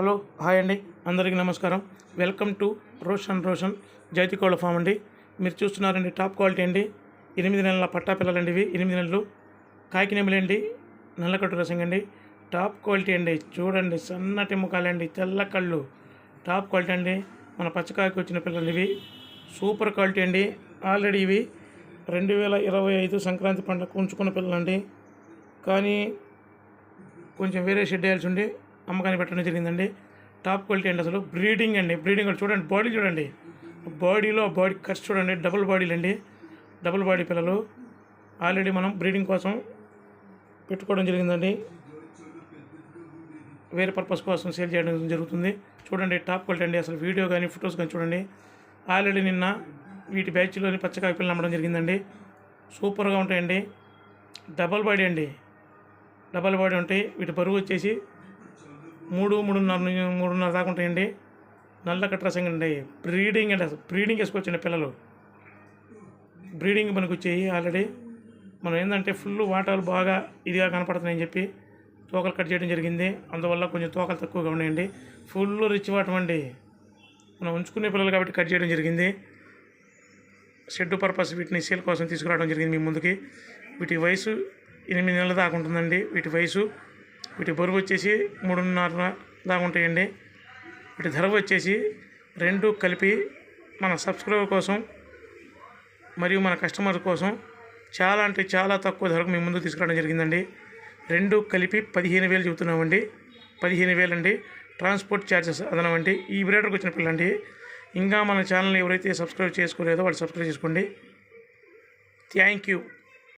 Hello hi అండి. అందరికీ నమస్కారం. Welcome to Roshan Roshan. Jaithi కోళ్ళ ఫామ్ అండి. మీరు చూస్తున్నారండి టాప్ క్వాలిటీ అండి. ఎనిమిది నెలల పట్టా పిల్లలండి ఇవి. ఎనిమిది నెలలు. కాకినెమ్మలండి నల్లకట్టు రసం అండి టాప్ క్వాలిటీ అండి. చూడండి సన్నటి ముఖాలండి తెల్ల కళ్ళు. టాప్ క్వాలిటీ అండి. మన పచ్చకాయకి వచ్చిన పిల్లలు ఇవి. సూపర్ క్వాలిటీ అండి. ఆల్రెడీ ఇవి రెండు వేల ఇరవై ఐదు సంక్రాంతి పండుగ ఉంచుకున్న పిల్లలండి. కానీ కొంచెం వేరే షెడ్ వేయాల్సి ఉండి. అమ్మకాన్ని పెట్టడం జరిగిందండి. టాప్ క్వాలిటీ అండి అసలు. బ్రీడింగ్ అండి. బ్రీడింగ్ చూడండి. బాడీ చూడండి. బాడీలో బాడీ ఖర్చు చూడండి. డబుల్ బాడీలు అండి. డబుల్ బాడీ పిల్లలు. ఆల్రెడీ మనం బ్రీడింగ్ కోసం పెట్టుకోవడం జరిగిందండి. వేరే పర్పస్ కోసం సేల్ చేయడం జరుగుతుంది. చూడండి టాప్ క్వాలిటీ అండి. అసలు వీడియో కానీ ఫొటోస్ కానీ చూడండి. ఆల్రెడీ నిన్న వీటి బ్యాచ్లోని పచ్చకాయ పిల్లలు అమ్మడం జరిగిందండి. సూపర్గా ఉంటాయండి. డబల్ బాడీ అండి. డబల్ బాడీ ఉంటాయి వీటి బరువు వచ్చేసి మూడు మూడున్నర మూడున్నర దాకా ఉంటాయండి. నల్ల కట్రసంగా అండి. బ్రీడింగ్ అంటే బ్రీడింగ్ వేసుకొచ్చండి పిల్లలు. బ్రీడింగ్ మనకు వచ్చాయి ఆల్రెడీ. మనం ఏంటంటే ఫుల్ వాటాలు బాగా ఇదిగా కనపడుతున్నాయని చెప్పి తోకలు కట్ చేయడం జరిగింది. అందువల్ల కొంచెం తోకలు తక్కువగా ఉన్నాయండి. ఫుల్ రిచ్ వాటం అండి. మనం ఉంచుకునే పిల్లలు కాబట్టి కట్ చేయడం జరిగింది. షెడ్ పర్పస్ వీటిని సేల్ కోసం తీసుకురావడం జరిగింది మీ ముందుకి. వీటి వయసు ఎనిమిది నెలల దాకా ఉంటుందండి. వీటి వయసు వీటి బరువు వచ్చేసి మూడున్నర దాకా ఉంటాయండి. వీటి ధర వచ్చేసి రెండు కలిపి మన సబ్స్క్రైబర్ కోసం మరియు మన కస్టమర్ కోసం చాలా అంటే చాలా తక్కువ ధరకు మీ ముందు తీసుకురావడం జరిగిందండి. రెండు కలిపి పదిహేను వేలు చెబుతున్నామండి. పదిహేను వేలు అండి ట్రాన్స్పోర్ట్ ఛార్జెస్ అదనమండి ఈ బ్రేడర్కి వచ్చిన పిల్లండి ఇంకా మన ఛానల్ని ఎవరైతే సబ్స్క్రైబ్ చేసుకోలేదో వాళ్ళు సబ్స్క్రైబ్ చేసుకోండి. Thank you.